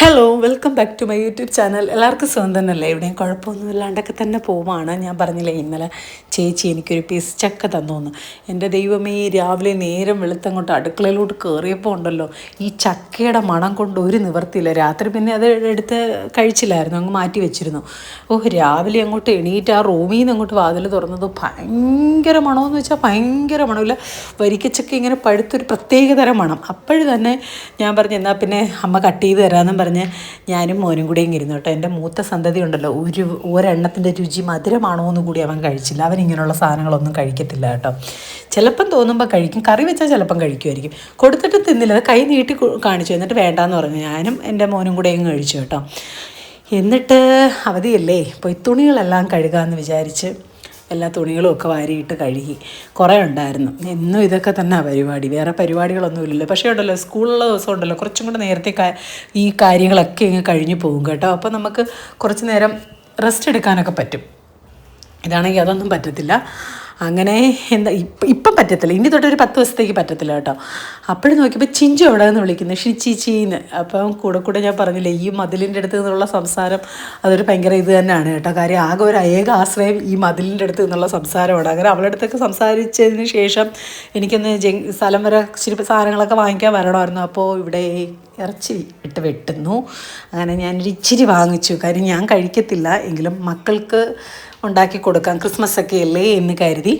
Hello welcome back to my YouTube channel എല്ലാവർക്കും സുഖം തന്നെയല്ലേ? എവിടെയും കുഴപ്പമൊന്നും ഇല്ലാണ്ടൊക്കെ തന്നെ പോവാണ്. ഞാൻ പറഞ്ഞില്ലേ ഇന്നലെ ചേച്ചി എനിക്കൊരു പീസ് ചക്ക തന്നോന്ന്. എന്റെ ദൈവമേ രാവിലെ നേരം വെളുത്തങ്ങോട്ട് അടുക്കളയിലോട്ട് കയറിയപ്പോൾ ഉണ്ടല്ലോ ഈ ചക്കയുടെ മണം കൊണ്ട് ഒരു നിവർത്തിയില്ല. രാത്രി പിന്നെ അത് എടുത്ത് കഴിച്ചില്ലായിരുന്നു അങ്ങ് മാറ്റി വെച്ചിരുന്നു. ഓ രാവിലെ അങ്ങോട്ട് എണീറ്റ് ആ റൂമിൽ നിന്ന് അങ്ങോട്ട് വാതിൽ തുറന്നത് ഭയങ്കര മണമെന്ന് വെച്ചാൽ ഭയങ്കര മണമില്ല. വരിക്കച്ചക്ക ഇങ്ങനെ പഴുത്തൊരു പ്രത്യേക തരം മണം. അപ്പോഴും തന്നെ ഞാൻ പറഞ്ഞു എന്നാൽ പിന്നെ അമ്മ കട്ട് ചെയ്ത് തരാമെന്നും പറഞ്ഞ് ഞാനും മോനും കൂടെയും ഇരുന്നു കേട്ടോ. എന്റെ മൂത്ത സന്തതി ഉണ്ടല്ലോ ഒരു ഒരെണ്ണത്തിന്റെ രുചി മധുരമാണോ എന്ന് കൂടി അവൻ കഴിച്ചില്ല. അവൻ ഇങ്ങനെയുള്ള സാധനങ്ങളൊന്നും കഴിക്കത്തില്ല കേട്ടോ. ചിലപ്പം തോന്നുമ്പോൾ കഴിക്കും. കറി വെച്ചാൽ ചിലപ്പം കഴിക്കുമായിരിക്കും. കൊടുത്തിട്ട് തിന്നില്ല. കൈ നീട്ടി കാണിച്ചു. എന്നിട്ട് വേണ്ടാന്ന് പറഞ്ഞു. ഞാനും എന്റെ മോനും കൂടെയും കഴിച്ചു കേട്ടോ. എന്നിട്ട് അവധിയല്ലേ? പോയി തുണികളെല്ലാം കഴുകാമെന്ന് വിചാരിച്ച് എല്ലാ തുണികളും ഒക്കെ വാരിയിട്ട് കഴുകി. കുറേ ഉണ്ടായിരുന്നു. എന്നും ഇതൊക്കെ തന്നെ പരിപാടി. വേറെ പരിപാടികളൊന്നും ഇല്ലല്ലോ പക്ഷേ ഉണ്ടല്ലോ സ്കൂളുള്ള ദിവസം ഉണ്ടല്ലോ കുറച്ചും കൂടെ നേരത്തെ ഈ കാര്യങ്ങളൊക്കെ ഇങ്ങ് കഴിഞ്ഞു പോകും കേട്ടോ. അപ്പോൾ നമുക്ക് കുറച്ച് നേരം റെസ്റ്റ് എടുക്കാനൊക്കെ പറ്റും. ഇതാണെങ്കിൽ അതൊന്നും പറ്റത്തില്ല. അങ്ങനെ എന്താ ഇപ്പം ഇപ്പം പറ്റത്തില്ല. ഇനി തൊട്ട് ഒരു പത്ത് ദിവസത്തേക്ക് പറ്റത്തില്ല കേട്ടോ. അപ്പോഴും നോക്കിയപ്പോൾ ചിഞ്ചു എവിടെ നിന്ന് വിളിക്കുന്നു ഷിച്ചിച്ചിന്ന് അപ്പം കൂടെ കൂടെ ഞാൻ പറഞ്ഞില്ലേ ഈ മതിലിന്റെ അടുത്ത് നിന്നുള്ള സംസാരം അതൊരു ഭയങ്കര ഇത് തന്നെയാണ് കേട്ടോ. കാര്യം ആകെ ഒരു ഏക ആശ്രയം ഈ മതിലിന്റെ അടുത്ത് നിന്നുള്ള സംസാരമാണ്. അങ്ങനെ അവളുടെ അടുത്തൊക്കെ സംസാരിച്ചതിന് ശേഷം എനിക്കൊന്ന് ജങ് സ്ഥലം വരെ ഇച്ചിരി സാധനങ്ങളൊക്കെ വാങ്ങിക്കാൻ വരണമായിരുന്നു. അപ്പോൾ ഇവിടെ ഇറച്ചി ഇട്ട് വെട്ടുന്നു. അങ്ങനെ ഞാനൊരു ഇച്ചിരി വാങ്ങിച്ചു. കാര്യം ഞാൻ കഴിക്കത്തില്ല. എങ്കിലും മക്കൾക്ക് ഉണ്ടാക്കി കൊടുക്കാം. ക്രിസ്മസ് ഒക്കെ അല്ലേ എന്ന് കരുതി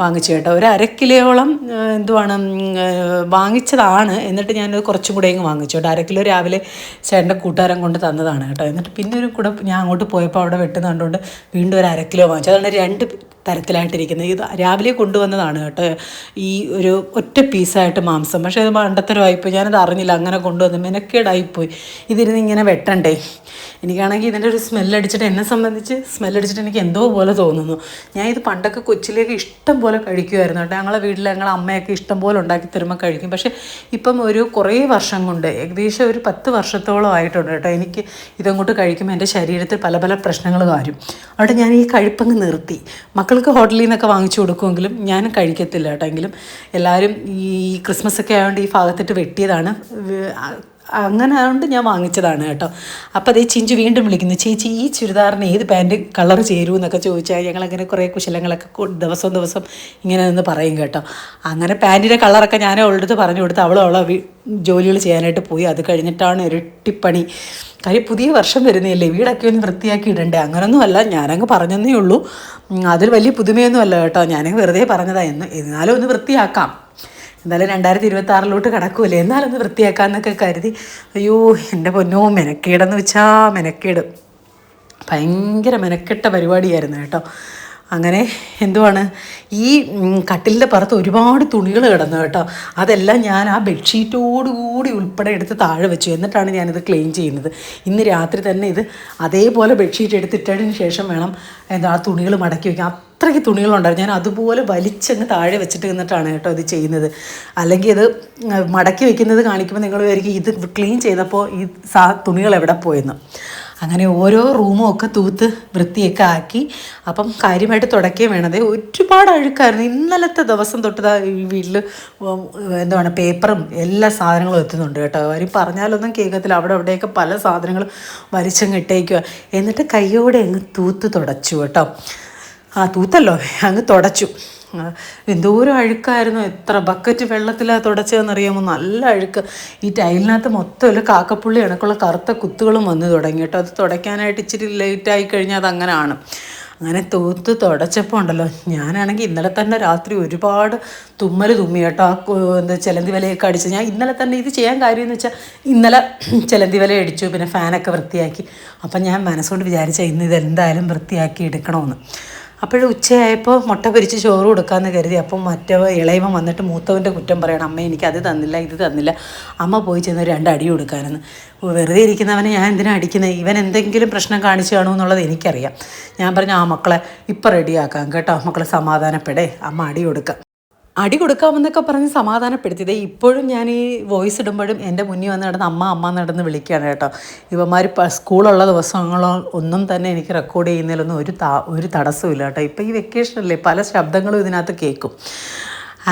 വാങ്ങിച്ചു കേട്ടോ. ഒരു അര കിലോയോളം എന്തുവാണ് വാങ്ങിച്ചതാണ്. എന്നിട്ട് ഞാനത് കുറച്ചും കൂടെ അങ്ങ് വാങ്ങിച്ചു കേട്ടോ. അര കിലോ രാവിലെ ചേട്ടന്റെ കൂട്ടുകാരൻ കൊണ്ട് തന്നതാണ് കേട്ടോ. എന്നിട്ട് പിന്നെ ഒരു കൂടെ ഞാൻ അങ്ങോട്ട് പോയപ്പോൾ അവിടെ വെട്ടുന്ന കണ്ടുകൊണ്ട് വീണ്ടും ഒരു അര കിലോ വാങ്ങിച്ചു. അതുകൊണ്ട് രണ്ട് തരത്തിലായിട്ടിരിക്കുന്നത്. ഇത് രാവിലെ കൊണ്ടുവന്നതാണ് കേട്ടോ. ഈ ഒരു ഒറ്റ പീസായിട്ട് മാംസം. പക്ഷേ അത് മണ്ടത്തരമായിപ്പോയി ഞാനത് അറിഞ്ഞില്ല അങ്ങനെ കൊണ്ടുവന്ന് മെനക്കേടായിപ്പോയി. ഇതിരുന്ന് ഇങ്ങനെ വെട്ടണ്ടേ. എനിക്കാണെങ്കിൽ ഇതിന്റെ ഒരു സ്മെല്ലടിച്ചിട്ട് എന്നെ സംബന്ധിച്ച് സ്മെല്ലടിച്ചിട്ട് എനിക്ക് എന്തോ പോലെ തോന്നുന്നു. ഞാൻ ഇത് പണ്ടൊക്കെ കൊച്ചിലേക്ക് ഇഷ്ടം പോലെ കഴിക്കുമായിരുന്നു കേട്ടോ. ഞങ്ങളെ വീട്ടിൽ ഞങ്ങളെ അമ്മയൊക്കെ ഇഷ്ടം പോലെ ഉണ്ടാക്കി തരുമ്പോൾ കഴിക്കും. പക്ഷേ ഇപ്പം ഒരു കുറേ വർഷം കൊണ്ട് ഏകദേശം ഒരു പത്ത് വർഷത്തോളം ആയിട്ടുണ്ട് കേട്ടോ. എനിക്ക് ഇതങ്ങോട്ട് കഴിക്കുമ്പോൾ എന്റെ ശരീരത്തിൽ പല പല പ്രശ്നങ്ങൾ വരും. അവിടെ ഞാൻ ഈ കഴിപ്പങ്ങ് നിർത്തി. മക്കൾക്ക് ഹോട്ടലിൽ നിന്നൊക്കെ വാങ്ങിച്ചു കൊടുക്കുമെങ്കിലും ഞാൻ കഴിക്കത്തില്ല കേട്ടോ. എങ്കിലും എല്ലാവരും ഈ ക്രിസ്മസ് ഒക്കെ ആയതുകൊണ്ട് ഈ ഭാഗത്തിട്ട് വെട്ടിയതാണ്. അങ്ങനെ ആയതുകൊണ്ട് ഞാൻ വാങ്ങിച്ചതാണ് കേട്ടോ. അപ്പോൾ അതേ ചിഞ്ചു വീണ്ടും വിളിക്കുന്നു ചേച്ചി ഈ ചുരിദാറിന് ഏത് പാന്റ് കളർ ചേരൂ? എന്നൊക്കെ ചോദിച്ചാൽ ഞങ്ങളങ്ങനെ കുറേ കുശലങ്ങളൊക്കെ ദിവസം ദിവസം ഇങ്ങനെ നിന്ന് പറയും കേട്ടോ. അങ്ങനെ പാന്റിന്റെ കളറൊക്കെ ഞാൻ അവളുടെ അടുത്ത് പറഞ്ഞു കൊടുത്ത് അവളോ അവളോ ജോലികൾ ചെയ്യാനായിട്ട് പോയി. അത് കഴിഞ്ഞിട്ടാണ് ഇരട്ടിപ്പണി കാര്യം പുതിയ വർഷം വരുന്നില്ലേ വീടൊക്കെ ഒന്ന് വൃത്തിയാക്കി ഇടണ്ടേ? അങ്ങനൊന്നുമല്ല ഞാനങ്ങ് പറഞ്ഞതേ ഉള്ളൂ. അതിൽ വലിയ പുതുമയൊന്നുമല്ല കേട്ടോ. ഞാനങ്ങ് വെറുതെ പറഞ്ഞതാണ് എന്ന് എന്നാലും ഒന്ന് വൃത്തിയാക്കാം. എന്തായാലും രണ്ടായിരത്തി ഇരുപത്തി ആറിലോട്ട് കിടക്കൂലേ? എന്നാലൊന്ന് വൃത്തിയാക്കാന്നൊക്കെ കരുതി. അയ്യോ എന്റെ പൊന്നോ മെനക്കേടെന്ന് വെച്ചാൽ മെനക്കേട്. ഭയങ്കര മെനക്കെട്ട പരിപാടിയായിരുന്നു കേട്ടോ. അങ്ങനെ എന്തുവാണ്? ഈ കട്ടിലിന്റെ പുറത്ത് ഒരുപാട് തുണികൾ കിടന്നു കേട്ടോ. അതെല്ലാം ഞാൻ ആ ബെഡ്ഷീറ്റോടുകൂടി ഉൾപ്പെടെ എടുത്ത് താഴെ വെച്ചു. എന്നിട്ടാണ് ഞാനിത് ക്ലീൻ ചെയ്യുന്നത്. ഇന്ന് രാത്രി തന്നെ ഇത് അതേപോലെ ബെഡ്ഷീറ്റ് എടുത്തിട്ടതിന് ശേഷം വേണം എന്താ ആ തുണികൾ മടക്കി വയ്ക്കാം അത്രയ്ക്ക് തുണികളുണ്ടായിരുന്നു. ഞാൻ അതുപോലെ വലിച്ചങ്ങ് താഴെ വെച്ചിട്ട് നിന്നിട്ടാണ് കേട്ടോ ഇത് ചെയ്യുന്നത്. അല്ലെങ്കിൽ ഇത് മടക്കി വെക്കുന്നത് കാണിക്കുമ്പോൾ നിങ്ങൾ വിചാരിക്കും ഇത് ക്ലീൻ ചെയ്തപ്പോൾ ഈ സാ തുണികൾ എവിടെ പോയെന്ന്. അങ്ങനെ ഓരോ റൂമും ഒക്കെ തൂത്ത് വൃത്തിയൊക്കെ ആക്കി അപ്പം കാര്യമായിട്ട് തുടക്കുകയും വേണത്. ഒരുപാട് അഴുക്കായിരുന്നു. ഇന്നലത്തെ ദിവസം തൊട്ട് ഈ വീട്ടിൽ എന്താണ് പേപ്പറും എല്ലാ സാധനങ്ങളും എത്തുന്നുണ്ട് കേട്ടോ. അവർ പറഞ്ഞാലൊന്നും കേൾക്കത്തില്ല. അവിടെ അവിടെയൊക്കെ പല സാധനങ്ങളും വലിച്ചങ്ങ് ഇട്ടേക്കുക എന്നിട്ട് കയ്യോടെ അങ്ങ് തൂത്ത് തുടച്ചു കേട്ടോ. ആ തൂത്തല്ലോ. അങ്ങ് തുടച്ചു. എന്തോരം അഴുക്കായിരുന്നു. എത്ര ബക്കറ്റ് വെള്ളത്തിലാണ് തുടച്ചതെന്നറിയാമോ? നല്ല അഴുക്ക്. ഈ ടൈലിനകത്ത് മൊത്തം ഒരു കാക്കപ്പുള്ളി കണക്കുള്ള കറുത്ത കുത്തുകളും വന്നു തുടങ്ങി കേട്ടോ. അത് തുടയ്ക്കാനായിട്ട് ഇച്ചിരി ലേറ്റായി കഴിഞ്ഞാൽ അത് അങ്ങനെയാണ് അങ്ങനെ തൂത്ത് തുടച്ചപ്പോൾ ഉണ്ടല്ലോ. ഞാനാണെങ്കിൽ ഇന്നലെ തന്നെ രാത്രി ഒരുപാട് തുമ്മൽ തുമ്മി കേട്ടോ. എന്താ ചിലന്തി വിലയൊക്കെ അടിച്ച്. ഞാൻ ഇന്നലെ തന്നെ ഇത് ചെയ്യാൻ കാര്യം എന്ന് വെച്ചാൽ ഇന്നലെ ചിലന്തി വില അടിച്ചു. പിന്നെ ഫാനൊക്കെ വൃത്തിയാക്കി. അപ്പം ഞാൻ മനസ്സുകൊണ്ട് വിചാരിച്ച ഇന്ന് ഇതെന്തായാലും വൃത്തിയാക്കി എടുക്കണമെന്ന് അപ്പോഴും ഉച്ചയായപ്പോൾ മുട്ട പൊരിച്ച് ചോറ് കൊടുക്കാമെന്ന് കരുതി. അപ്പം മറ്റവ ഇളയവൻ വന്നിട്ട് മൂത്തവന്റെ കുറ്റം പറയണം അമ്മ എനിക്ക് അത് തന്നില്ല ഇത് തന്നില്ല. അമ്മ പോയി ചെന്ന് രണ്ട് അടി കൊടുക്കാനെന്ന്. വെറുതെ ഇരിക്കുന്നവനെ ഞാൻ എന്തിനാണ് അടിക്കുന്നത് ഇവൻ എന്തെങ്കിലും പ്രശ്നം കാണിച്ചു കാണുമോ എന്നുള്ളത് എനിക്കറിയാം. ഞാൻ പറഞ്ഞു ആ മക്കളെ ഇപ്പം റെഡിയാക്കാം കേട്ടോ. മക്കളെ സമാധാനപ്പെടേ. അമ്മ അടി കൊടുക്കാം. അടി കൊടുക്കാമെന്നൊക്കെ പറഞ്ഞ് സമാധാനപ്പെടുത്തിയത് ഇപ്പോഴും ഞാൻ ഈ വോയിസ് ഇടുമ്പോഴും എന്റെ മുന്നിൽ വന്ന് നടന്ന് അമ്മ അമ്മ നടന്ന് വിളിക്കുകയാണ് കേട്ടോ. ഇവന്മാർ സ്കൂളുള്ള ദിവസങ്ങളോ ഒന്നും തന്നെ എനിക്ക് റെക്കോർഡ് ചെയ്യുന്നതിലൊന്നും ഒരു താ ഒരു തടസ്സമില്ല കേട്ടോ. ഇപ്പോൾ ഈ വെക്കേഷനല്ലേ പല ശബ്ദങ്ങളും ഇതിനകത്ത് കേൾക്കും.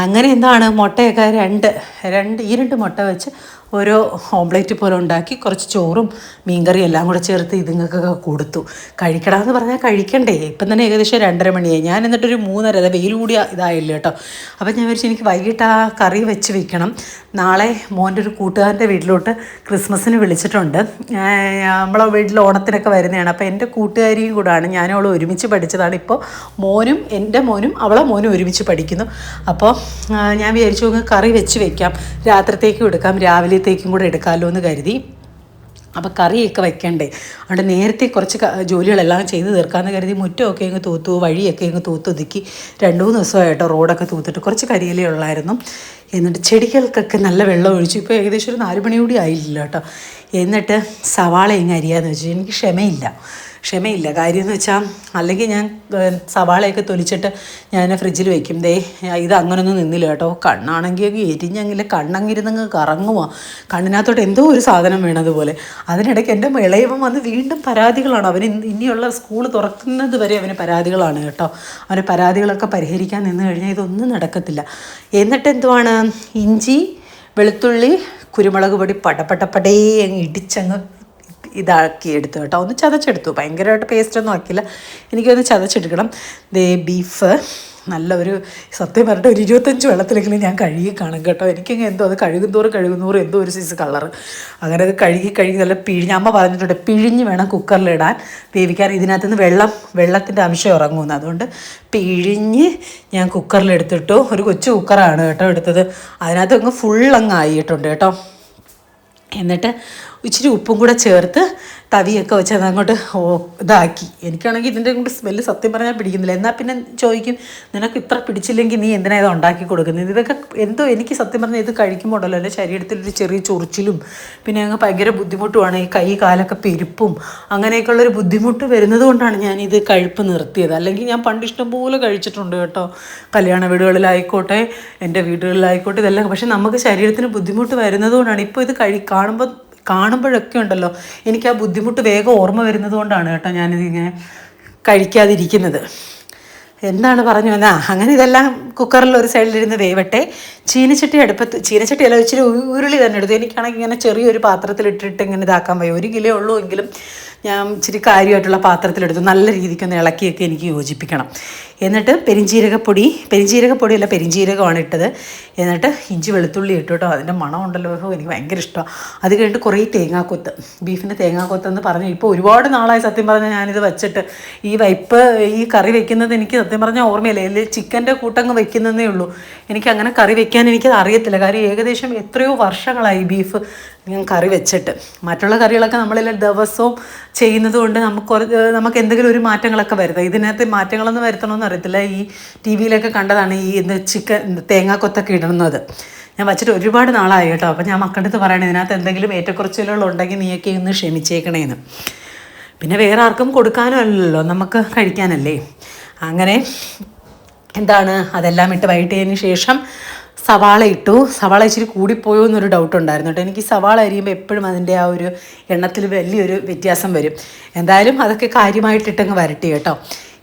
അങ്ങനെ എന്താണ് മുട്ടയൊക്കെ രണ്ട് രണ്ട് ഈ രണ്ട് മുട്ട വെച്ച് ഓരോ ഓംപ്ലേറ്റ് പോലെ ഉണ്ടാക്കി കുറച്ച് ചോറും മീൻകറിയും എല്ലാം കൂടെ ചേർത്ത് ഇതുങ്ങൾക്കൊക്കെ കൊടുത്തു. കഴിക്കടാന്ന് പറഞ്ഞാൽ കഴിക്കണ്ടേ. ഇപ്പം തന്നെ ഏകദേശം രണ്ടര മണിയായി. ഞാൻ എന്നിട്ടൊരു മൂന്നര അതെ വെയിൽ കൂടി ഇതായില്ല കേട്ടോ. അപ്പം ഞാൻ വിചാരിച്ചു എനിക്ക് വൈകിട്ട് ആ കറി വെച്ച് വെക്കണം. നാളെ മോന്റെ ഒരു കൂട്ടുകാരന്റെ വീട്ടിലോട്ട് ക്രിസ്മസിന് വിളിച്ചിട്ടുണ്ട്. നമ്മളെ വീട്ടിൽ ഓണത്തിനൊക്കെ വരുന്നതാണ്. അപ്പോൾ എന്റെ കൂട്ടുകാരിയും കൂടാണ് ഞാനും അവൾ ഒരുമിച്ച് പഠിച്ചതാണ്. ഇപ്പോൾ മോനും എന്റെ മോനും അവളെ മോനും ഒരുമിച്ച് പഠിക്കുന്നു. അപ്പോൾ ഞാൻ വിചാരിച്ചു കറി വെച്ച് വെക്കാം. രാത്രിത്തേക്കും എടുക്കാം. രാവിലത്തേക്കും കൂടെ എടുക്കാമല്ലോ എന്ന് കരുതി. അപ്പോൾ കറിയൊക്കെ വെക്കണ്ടേ. അവിടെ നേരത്തെ കുറച്ച് ജോലികളെല്ലാം ചെയ്ത് തീർക്കാമെന്ന് കരുതി മുറ്റമൊക്കെ ഇങ്ങ് തൂത്തു വഴിയൊക്കെ ഇങ്ങ് തൂത്തൊതുക്കി രണ്ട് മൂന്ന് ദിവസമായിട്ടോ റോഡൊക്കെ തൂത്തിട്ട് കുറച്ച് കരിയിലേ ഉള്ളായിരുന്നു. എന്നിട്ട് ചെടികൾക്കൊക്കെ നല്ല വെള്ളം ഒഴിച്ചു. ഇപ്പോൾ ഏകദേശം ഒരു നാല് മണി ആയില്ല കേട്ടോ. എന്നിട്ട് സവാള ഇങ്ങ് അരിയാന്ന് വെച്ചു. എനിക്ക് ക്ഷമയില്ല. ക്ഷമയില്ല. കാര്യം എന്ന് വെച്ചാൽ അല്ലെങ്കിൽ ഞാൻ സവാളയൊക്കെ തൊലിച്ചിട്ട് ഞാൻ ഫ്രിഡ്ജിൽ വെക്കും. ദേ ഇത് അങ്ങനൊന്നും നിന്നില്ല കേട്ടോ. കണ്ണാണെങ്കിൽ എരിഞ്ഞെങ്കിൽ കണ്ണങ്ങിരുന്നങ്ങ് കറങ്ങുമോ കണ്ണിനകത്തോട്ട് എന്തോ ഒരു സാധനം വേണതുപോലെ അതിനിടയ്ക്ക് എന്റെ ഇളയവൻ വന്ന് വീണ്ടും പരാതികളാണ്. അവന് ഇനിയുള്ള സ്കൂൾ തുറക്കുന്നത് വരെ അവന് പരാതികളാണ് കേട്ടോ. അവന്റെ പരാതികളൊക്കെ പരിഹരിക്കാൻ നിന്ന് കഴിഞ്ഞാൽ ഇതൊന്നും നടക്കത്തില്ല. എന്നിട്ട് എന്തുവാണ്? ഇഞ്ചി വെളുത്തുള്ളി കുരുമുളക് പൊടി പടപടപടേ അങ്ങ് ഇടിച്ചങ്ങ് ഇതാക്കി എടുത്തു കേട്ടോ. ഒന്ന് ചതച്ചെടുത്തു. ഭയങ്കരമായിട്ട് പേസ്റ്റൊന്നും ആക്കില്ല എനിക്കൊന്ന് ചതച്ചെടുക്കണം. ദേ ബീഫ് നല്ല ഒരു സത്യം പറഞ്ഞിട്ട് ഒരു ഇരുപത്തഞ്ച് വെള്ളത്തിലെങ്കിലും ഞാൻ കഴുകി കാണും കേട്ടോ. എനിക്കങ്ങ് എന്തോ അത് കഴുകുന്തോറും കഴുകുന്നോറും എന്തോ ഒരു സൈസ് കളർ അങ്ങനെ അത് കഴുകി കഴുകി നല്ല പിഴിഞ്ഞ് അമ്മ പറഞ്ഞിട്ടുണ്ട് പിഴിഞ്ഞ് വേണം കുക്കറിലിടാൻ വേവിക്കാൻ ഇതിനകത്ത് നിന്ന് വെള്ളം വെള്ളത്തിന്റെ അംശം ഇറങ്ങുമെന്ന് അതുകൊണ്ട് പിഴിഞ്ഞ് ഞാൻ കുക്കറിലെടുത്തിട്ടു ഒരു കൊച്ചു കുക്കറാണ് കേട്ടോ എടുത്തത്. അതിനകത്ത് അങ്ങ് ഫുൾ അങ്ങ് ആയിട്ടുണ്ട് കേട്ടോ. എന്നിട്ട് ഇച്ചിരി ഉപ്പും കൂടെ ചേർത്ത് തവിയൊക്കെ വെച്ച് അത് അങ്ങോട്ട് ഓ ഇതാക്കി. എനിക്കാണെങ്കിൽ ഇതിന്റെ കൂടെ സ്മെല്ല് സത്യം പറഞ്ഞാൽ പിടിക്കുന്നില്ല. എന്നാൽ പിന്നെ ചോദിക്കും നിനക്ക് ഇത്ര പിടിച്ചില്ലെങ്കിൽ നീ എന്തിനാ ഇത് ഉണ്ടാക്കി കൊടുക്കുന്നത്? ഇതൊക്കെ എന്തോ എനിക്ക് സത്യം പറഞ്ഞാൽ ഇത് കഴിക്കുമ്പോൾ ഉണ്ടല്ലോ എന്റെ ശരീരത്തിലൊരു ചെറിയ ചൊറിച്ചിലും പിന്നെ അങ്ങ് ഭയങ്കര ബുദ്ധിമുട്ടുമാണ്. ഈ കൈ കാലൊക്കെ പെരുപ്പും അങ്ങനെയൊക്കെയുള്ളൊരു ബുദ്ധിമുട്ട് വരുന്നത് കൊണ്ടാണ് ഞാനിത് കഴിപ്പ് നിർത്തിയത്. അല്ലെങ്കിൽ ഞാൻ പണ്ട് ഇഷ്ടംപോലെ കഴിച്ചിട്ടുണ്ട് കേട്ടോ. കല്യാണ വീടുകളിലായിക്കോട്ടെ എന്റെ വീടുകളിലായിക്കോട്ടെ ഇതെല്ലാം. പക്ഷെ നമുക്ക് ശരീരത്തിന് ബുദ്ധിമുട്ട് വരുന്നത് കൊണ്ടാണ്. ഇപ്പോൾ ഇത് കഴി കാണുമ്പോൾ കാണുമ്പോഴൊക്കെ ഉണ്ടല്ലോ. എനിക്ക് ആ ബുദ്ധിമുട്ട് വേഗം ഓർമ്മ വരുന്നത് കൊണ്ടാണ് കേട്ടോ ഞാനിതിങ്ങനെ കഴിക്കാതിരിക്കുന്നത്. എന്താണ് പറഞ്ഞു എന്നാ അങ്ങനെ ഇതെല്ലാം കുക്കറിൽ ഒരു സൈഡിലിരുന്ന് വേവട്ടെ. ചീനച്ചട്ടി അടുപ്പത്ത് ചീനച്ചട്ടി അല്ല ഇച്ചിരി ഉരുളി തന്നെ എടുത്തു. എനിക്കാണെങ്കിൽ ഇങ്ങനെ ചെറിയൊരു പാത്രത്തിലിട്ടിട്ട് ഇങ്ങനെ ഇതാക്കാൻ വയ്യ. ഒരു കിലോ ഉള്ളൂ എങ്കിലും ഞാൻ ഇച്ചിരി കാര്യമായിട്ടുള്ള പാത്രത്തിലെടുത്തു നല്ല രീതിക്കൊന്ന് ഇളക്കിയൊക്കെ എനിക്ക് യോജിപ്പിക്കണം. എന്നിട്ട് പെരിഞ്ജീരകപ്പൊടി പെരിഞ്ജീരകപ്പൊടിയല്ല പെരിഞ്ജീരകമാണ് ഇട്ടത്. എന്നിട്ട് ഇഞ്ചി വെളുത്തുള്ളി ഇട്ടു കേട്ടോ അതിന്റെ മണം ഉണ്ടല്ലോ. എനിക്ക് ഭയങ്കര ഇഷ്ടമാണ് അത് കഴിഞ്ഞിട്ട് കുറേ തേങ്ങാക്കൊത്ത് ബീഫിന്റെ തേങ്ങാക്കൊത്ത് എന്ന് പറഞ്ഞു ഇപ്പോൾ ഒരുപാട് നാളായി സത്യം പറഞ്ഞാൽ ഞാനിത് വെച്ചിട്ട്. ഈ വൈപ്പ് ഈ കറി വെക്കുന്നത് എനിക്ക് സത്യം പറഞ്ഞാൽ ഓർമ്മയില്ല. അല്ലെങ്കിൽ ചിക്കന്റെ കൂട്ടങ്ങ് വെക്കുന്നതേ ഉള്ളൂ. എനിക്ക് അങ്ങനെ കറി വെക്കാൻ എനിക്കത് അറിയത്തില്ല. കാര്യം ഏകദേശം എത്രയോ വർഷങ്ങളായി ബീഫ് ഞാൻ കറി വെച്ചിട്ട്. മറ്റുള്ള കറികളൊക്കെ നമ്മളെല്ലാം ദിവസവും ചെയ്യുന്നത് കൊണ്ട് നമുക്ക് നമുക്ക് എന്തെങ്കിലും ഒരു മാറ്റങ്ങളൊക്കെ വരുത്താം. ഇതിനകത്ത് മാറ്റങ്ങളൊന്നും വരുത്തണമെന്ന് അറിയത്തില്ല. ഈ ടി വിയിലൊക്കെ കണ്ടതാണ് ഈ ഇത് ചിക്കൻ തേങ്ങാക്കൊത്തൊക്കെ ഇടുന്നത്. ഞാൻ വച്ചിട്ട് ഒരുപാട് നാളായി കേട്ടോ. അപ്പോൾ ഞാൻ മക്കളുടെ അടുത്ത് പറയണേ ഇതിനകത്ത് എന്തെങ്കിലും ഏറ്റക്കുറച്ചിലുകൾ ഉണ്ടെങ്കിൽ നീയൊക്കെ ഇന്ന് ക്ഷമിച്ചേക്കണേന്ന്. പിന്നെ വേറെ ആർക്കും കൊടുക്കാനും അല്ലല്ലോ. നമുക്ക് കഴിക്കാനല്ലേ. അങ്ങനെ എന്താണ്? അതെല്ലാം ഇട്ട് വൈകിട്ടതിന് ശേഷം സവാള ഇട്ടു. സവാള ഇച്ചിരി കൂടിപ്പോയോ എന്നൊരു ഡൗട്ട് ഉണ്ടായിരുന്നു കേട്ടോ. എനിക്ക് സവാള അരിയുമ്പോൾ എപ്പോഴും അതിന്റെ ആ ഒരു എണ്ണത്തിൽ വലിയൊരു വ്യത്യാസം വരും. എന്തായാലും അതൊക്കെ കാര്യമായിട്ടിട്ടങ്ങ് വരട്ടി കേട്ടോ.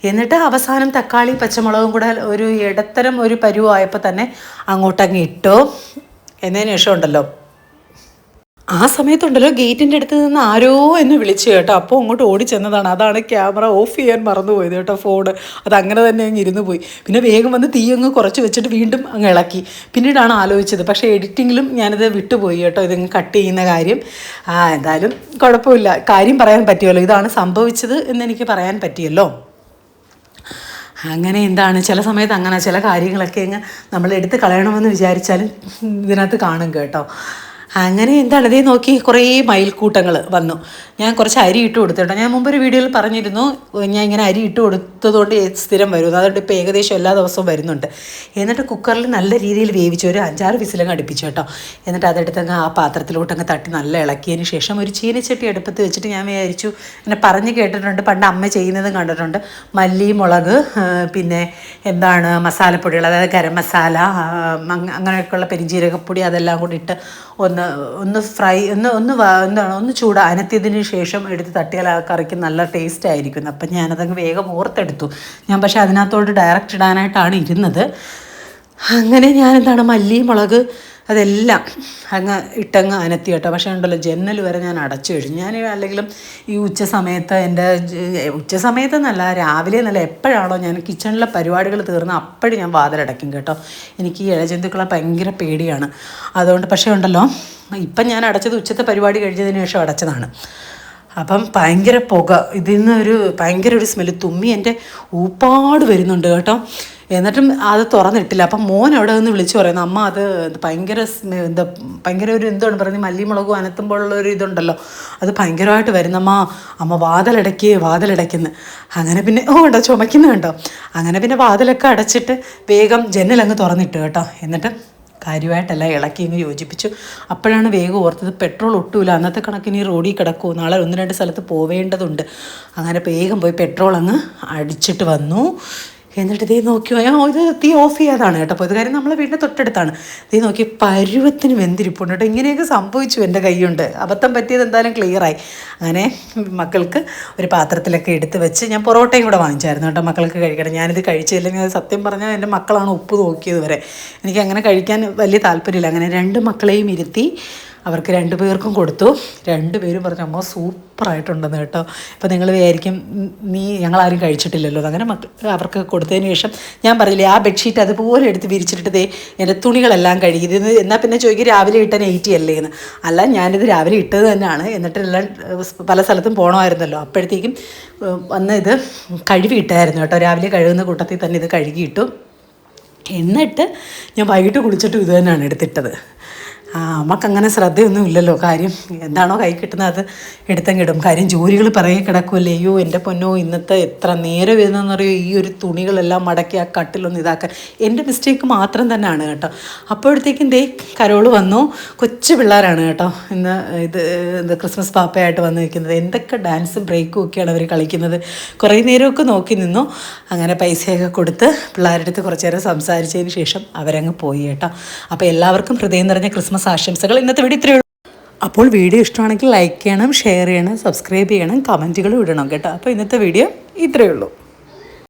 എന്നിട്ട് അവസാനം തക്കാളി പച്ചമുളകും കൂടെ ഒരു ഇടത്തരം ഒരു പരുവായപ്പോൾ തന്നെ അങ്ങോട്ടങ്ങ് ഇട്ടു. എന്നതിന് ശേഷം ഉണ്ടല്ലോ. ആ സമയത്തുണ്ടല്ലോ ഗേറ്റിന്റെ അടുത്ത് നിന്ന് ആരോ എന്ന് വിളിച്ചു കേട്ടോ. അപ്പോൾ അങ്ങോട്ട് ഓടി ചെന്നതാണ്. അതാണ് ക്യാമറ ഓഫ് ചെയ്യാൻ മറന്നുപോയത് കേട്ടോ ഫോൺ അത് അങ്ങനെ തന്നെ അങ്ങ് ഇരുന്ന് പോയി. പിന്നെ വേഗം വന്ന് തീ അങ്ങ് കുറച്ച് വെച്ചിട്ട് വീണ്ടും അങ്ങ് ഇളക്കി. പിന്നീടാണ് ആലോചിച്ചത്. പക്ഷേ എഡിറ്റിങ്ങിലും ഞാനിത് വിട്ടുപോയി കേട്ടോ. ഇതിങ്ങ് കട്ട് ചെയ്യുന്ന കാര്യം. എന്തായാലും കുഴപ്പമില്ല. കാര്യം പറയാൻ പറ്റിയല്ലോ ഇതാണ് സംഭവിച്ചത് എന്ന് എനിക്ക് പറയാൻ പറ്റിയല്ലോ. അങ്ങനെ എന്താണ്? ചില സമയത്ത് അങ്ങനെ ചില കാര്യങ്ങളൊക്കെ അങ്ങ് നമ്മൾ എടുത്ത് കളയണമെന്ന് വിചാരിച്ചാലും ഇതിനകത്ത് കാണും കേട്ടോ. അങ്ങനെ എന്താണ് ഇതേ നോക്കി കുറേ മയിൽക്കൂട്ടങ്ങൾ വന്നു. ഞാൻ കുറച്ച് അരി ഇട്ട് കൊടുത്തിട്ടോ ഞാൻ മുമ്പൊരു വീഡിയോയിൽ പറഞ്ഞിരുന്നു ഞാൻ ഇങ്ങനെ അരി ഇട്ട് കൊടുത്തതുകൊണ്ട് സ്ഥിരം വരും. അതുകൊണ്ട് ഇപ്പോൾ ഏകദേശം എല്ലാ ദിവസവും വരുന്നുണ്ട്. എന്നിട്ട് കുക്കറിൽ നല്ല രീതിയിൽ വേവിച്ച് ഒരു അഞ്ചാറ് വിസിലങ്ങ് അടുപ്പിച്ചു കേട്ടോ. എന്നിട്ട് അതെടുത്തങ്ങ് ആ പാത്രത്തിലോട്ട് അങ്ങ് തട്ടി നല്ല ഇളക്കിയതിന് ശേഷം ഒരു ചീനച്ചട്ടി അടുപ്പത്ത് വെച്ചിട്ട് ഞാൻ വിചാരിച്ചു എന്നെ പറഞ്ഞ് കേട്ടിട്ടുണ്ട് പണ്ട് അമ്മ ചെയ്യുന്നതും കണ്ടിട്ടുണ്ട്. മല്ലി മുളക് പിന്നെ എന്താണ് മസാലപ്പൊടികൾ അതായത് ഗരം മസാല അങ്ങനെയൊക്കെയുള്ള പെരിഞ്ചീരകപ്പൊടി അതെല്ലാം കൂടി ഇട്ട് ഒന്ന് ഒന്ന് ഒന്ന് ഫ്രൈ ഒന്ന് ഒന്ന് എന്താണ് ഒന്ന് ചൂട് അനത്തിയതിന് ശേഷം എടുത്ത് തട്ടിയാൽ ആ കറിക്ക് നല്ല ടേസ്റ്റ് ആയിരിക്കും അപ്പം ഞാനതങ്ങ് വേഗം ഓർത്തെടുത്തു. ഞാൻ പക്ഷേ അതിനകത്തോട്ട് ഡയറക്റ്റ് ഇടാനായിട്ടാണ് ഇരുന്നത്. അങ്ങനെ ഞാൻ എന്താണ് മല്ലി മുളക് അതെല്ലാം അങ്ങ് ഇട്ടങ്ങ് അനത്തി കേട്ടോ. പക്ഷേ ഉണ്ടല്ലോ ജനൽ വരെ ഞാൻ അടച്ചു കഴിഞ്ഞു. ഞാൻ അല്ലെങ്കിലും ഈ ഉച്ച സമയത്ത് എന്റെ ഉച്ച സമയത്തെന്നല്ല രാവിലെ എന്നല്ല എപ്പോഴാണോ ഞാൻ കിച്ചണിലെ പരിപാടികൾ തീർന്ന് അപ്പോഴും ഞാൻ വാതിലടയ്ക്കും കേട്ടോ. എനിക്ക് ഈ ഇഴജന്തുക്കളെ ഭയങ്കര പേടിയാണ്. അതുകൊണ്ട് പക്ഷേ ഉണ്ടല്ലോ ഇപ്പം ഞാൻ അടച്ചത് ഉച്ചത്തെ പരിപാടി കഴിഞ്ഞതിന് ശേഷം അടച്ചതാണ്. അപ്പം ഭയങ്കര പുക ഇതിൽ നിന്ന് ഒരു ഭയങ്കര ഒരു സ്മെല്ല് തുമ്മി എന്റെ ഊപ്പാട് വരുന്നുണ്ട് കേട്ടോ. എന്നിട്ടും അത് തുറന്നിട്ടില്ല. അപ്പം മോൻ അവിടെ നിന്ന് വിളിച്ചു പറയുന്നു അമ്മ അത് ഭയങ്കര എന്താ ഭയങ്കര ഒരു എന്താണ് പറയുന്നത് മല്ലിമുളകും അനത്തുമ്പോഴുള്ള ഒരു ഇതുണ്ടല്ലോ. അത് ഭയങ്കരമായിട്ട് വരുന്നമ്മ അമ്മ വാതിലടയ്ക്ക് വാതിലടയ്ക്കുന്നു. അങ്ങനെ പിന്നെ ഓ കേട്ടോ ചുമക്കുന്ന കേട്ടോ അങ്ങനെ പിന്നെ വാതിലൊക്കെ അടച്ചിട്ട് വേഗം ജനലങ്ങ് തുറന്നിട്ട് കേട്ടോ. എന്നിട്ട് കാര്യമായിട്ടല്ല ഇളക്കി ഇങ്ങ് യോജിപ്പിച്ചു. അപ്പോഴാണ് വേഗം ഓർത്തത് പെട്രോൾ ഒട്ടുമില്ല അന്നത്തെ കണക്കിന് ഈ റോഡിൽ കിടക്കുമോ നാളെ ഒന്ന് രണ്ട് സ്ഥലത്ത് പോവേണ്ടതുണ്ട്. അങ്ങനെ വേഗം പോയി പെട്രോൾ അങ്ങ് അടിച്ചിട്ട് വന്നു. എന്നിട്ട് ഇതേ നോക്കിയോ ഞാൻ ഇത് തീ ഓഫ് ചെയ്യാതാണ് കേട്ടോ. അപ്പോൾ ഇത് കാര്യം നമ്മളെ വീടിന്റെ തൊട്ടടുത്താണ്. ഇതേ നോക്കി പരുവത്തിന് വെന്തിരിപ്പുണ്ട് കേട്ടോ. ഇങ്ങനെയൊക്കെ സംഭവിച്ചു എന്റെ കൈയുണ്ട് അബദ്ധം പറ്റിയത് എന്തായാലും ക്ലിയറായി അങ്ങനെ മക്കൾക്ക് ഒരു പാത്രത്തിലൊക്കെ എടുത്ത് വെച്ച് ഞാൻ പൊറോട്ടയും കൂടെ വാങ്ങിച്ചായിരുന്നു കേട്ടോ മക്കൾക്ക് കഴിക്കണം. ഞാനിത് കഴിച്ചില്ലെങ്കിൽ അത് സത്യം പറഞ്ഞാൽ എന്റെ മക്കളാണ് ഉപ്പ് നോക്കിയത് വരെ. എനിക്ക് അങ്ങനെ കഴിക്കാൻ വലിയ താല്പര്യമില്ല. അങ്ങനെ രണ്ട് മക്കളെയും ഇരുത്തി അവർക്ക് രണ്ടുപേർക്കും കൊടുത്തു. രണ്ടുപേരും പറഞ്ഞു അമ്മ സൂപ്പറായിട്ടുണ്ടെന്ന് കേട്ടോ. അപ്പോൾ നിങ്ങൾ വിചാരിക്കും "ഉം, നീ ഞങ്ങളാരും കഴിച്ചിട്ടില്ലല്ലോ. അങ്ങനെ മക്ക അവർക്ക് കൊടുത്തതിന് ശേഷം ഞാൻ പറഞ്ഞില്ലേ ആ ബെഡ്ഷീറ്റ് അതുപോലെ എടുത്ത് വിരിച്ചിട്ടേ എന്റെ തുണികളെല്ലാം കഴുകി ഇത് എന്നാൽ പിന്നെ ചോദിക്കും രാവിലെ ഇട്ട നെയ്റ്റി അല്ലേ എന്ന്. അല്ല ഞാനിത് രാവിലെ ഇട്ടത് തന്നെയാണ്. എന്നിട്ട് എല്ലാം പല സ്ഥലത്തും പോകണമായിരുന്നല്ലോ അപ്പോഴത്തേക്കും വന്ന് ഇത് കഴുകിയിട്ടായിരുന്നു കേട്ടോ. രാവിലെ കഴുകുന്ന കൂട്ടത്തിൽ തന്നെ ഇത് കഴുകിയിട്ടു എന്നിട്ട് ഞാൻ വൈകിട്ട് കുളിച്ചിട്ട് ഇത് തന്നെയാണ് എടുത്തിട്ടത്. അങ്ങനെ ശ്രദ്ധയൊന്നും ഇല്ലല്ലോ കാര്യം. എന്താണോ കൈ കിട്ടുന്നത് അത് എടുത്തങ്ങിടും. കാര്യം ജോലികൾ പറയെ കിടക്കുമല്ലേ അയ്യോ എന്റെ പൊന്നോ ഇന്നത്തെ എത്ര നേരം വരുന്നതെന്നറിയോ? ഈ ഒരു തുണികളെല്ലാം മടക്കി ആ കട്ടിലൊന്ന് ഇതാക്കാൻ. എന്റെ മിസ്റ്റേക്ക് മാത്രം തന്നെയാണ് കേട്ടോ. അപ്പോഴത്തേക്കും ദേ കരോൾ വന്നു. കൊച്ചു പിള്ളേരാണ് കേട്ടോ. ഇന്ന് ഇത് ഇത് ക്രിസ്മസ് പാപ്പയായിട്ട് വന്ന് നിൽക്കുന്നത് എന്തൊക്കെ ഡാൻസും ബ്രേക്കും ഒക്കെയാണ് അവർ കളിക്കുന്നത്. കുറേ നേരമൊക്കെ നോക്കി നിന്നു. അങ്ങനെ പൈസയൊക്കെ കൊടുത്ത് പിള്ളേരുടെ അടുത്ത് കുറച്ച് നേരം സംസാരിച്ചതിന് ശേഷം അവരങ്ങ് പോയി കേട്ടോ. അപ്പോൾ എല്ലാവർക്കും ഹൃദയം നിറഞ്ഞ ക്രിസ്മസ് ആശംസകൾ ഇന്നത്തെ വീഡിയോ ഇത്രയേ ഉള്ളൂ. അപ്പോൾ വീഡിയോ ഇഷ്ടമാണെങ്കിൽ ലൈക്ക് ചെയ്യണം ഷെയർ ചെയ്യണം സബ്സ്ക്രൈബ് ചെയ്യണം കമന്റുകൾ ഇടണം കേട്ടോ. അപ്പോൾ ഇന്നത്തെ വീഡിയോ ഇത്രയേ ഉള്ളൂ.